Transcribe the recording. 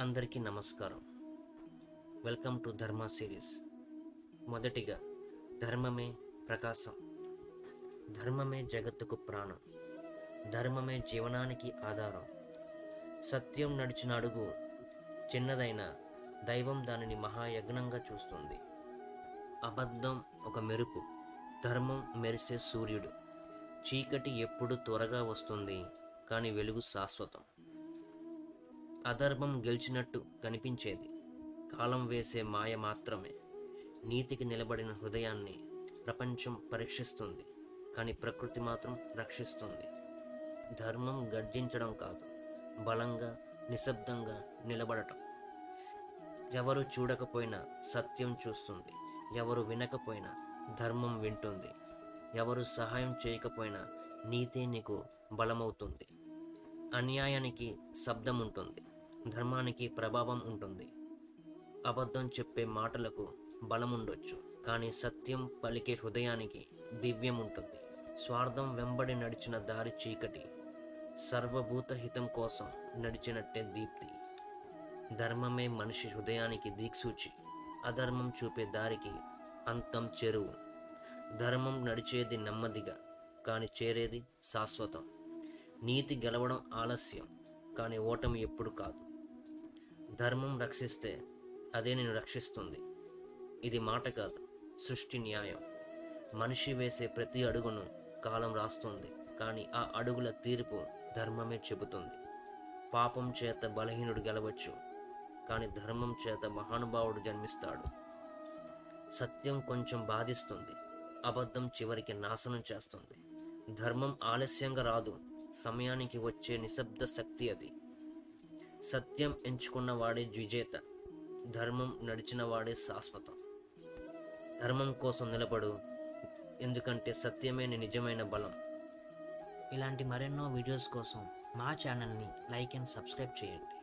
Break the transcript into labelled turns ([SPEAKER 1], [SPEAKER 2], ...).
[SPEAKER 1] అందరికీ నమస్కారం. Welcome to Dharma series. మొదటిగా ధర్మమే ప్రకాశం. ధర్మమే జగత్తుకు ప్రాణం. ధర్మమే జీవనానికి ఆధారం. సత్యం నడిచిన అడుగు చిన్నదైన దైవం దానిని మహాయజ్ఞంగా చూస్తుంది. అబద్ధం ఒక మెరుపు. ధర్మం మెరిసే సూర్యుడు. చీకటి ఎప్పుడు త్వరగా వస్తుంది కానీ వెలుగు శాశ్వతం. అధర్మం గెలిచినట్టు కనిపించేది. కాలం వేసే మాయ మాత్రమే. నీతికి నిలబడిన హృదయాన్ని ప్రపంచం పరీక్షిస్తుంది కానీ ప్రకృతి మాత్రం రక్షిస్తుంది. ధర్మం గర్జించడం కాదు బలంగా నిశ్శబ్దంగా నిలబడటం. ఎవరు చూడకపోయినా సత్యం చూస్తుంది ఎవరు వినకపోయినా ధర్మం వింటుంది ఎవరు సహాయం చేయకపోయినా నీతి నీకు బలమవుతుంది. అన్యాయానికి శబ్దం ఉంటుంది ధర్మానికి ప్రభావం ఉంటుంది. అబద్ధం చెప్పే మాటలకు బలముండొచ్చు కానీ సత్యం పలికే హృదయానికి దివ్యం ఉంటుంది స్వార్థం వెంబడి నడిచిన దారి చీకటి సర్వభూత హితం కోసం నడిచినట్టే దీప్తి. ధర్మమే మనిషి హృదయానికి దిక్సూచి అధర్మం చూపే దారికి అంతం చెరువు. ధర్మం నడిచేది నెమ్మదిగా కానీ చేరేది శాశ్వతం. నీతి గెలవడం ఆలస్యం కానీ ఓటమి ఎప్పుడు కాదు. ధర్మం రక్షిస్తే అదే నేను రక్షిస్తుంది. ఇది మాట కాదు సృష్టి న్యాయం. మనిషి వేసే ప్రతి అడుగును కాలం రాస్తుంది కానీ ఆ అడుగుల తీర్పు ధర్మమే చెబుతుంది. పాపం చేత బలహీనుడు గెలవచ్చు కానీ ధర్మం చేత మహానుభావుడు జన్మిస్తాడు. సత్యం కొంచెం బాధిస్తుంది అబద్ధం చివరికి నాశనం చేస్తుంది. ధర్మం ఆలస్యంగా రాదు సమయానికి వచ్చే నిశ్శబ్ద శక్తి అది. సత్యం ఎంచుకున్న వాడే విజేత ధర్మం నడిచిన వాడే శాశ్వతం. ధర్మం కోసం నిలబడు ఎందుకంటే సత్యమే నిజమైన బలం. ఇలాంటి మరెన్నో వీడియోస్ కోసం మా ఛానల్ని లైక్ అండ్ సబ్స్క్రైబ్ చేయండి.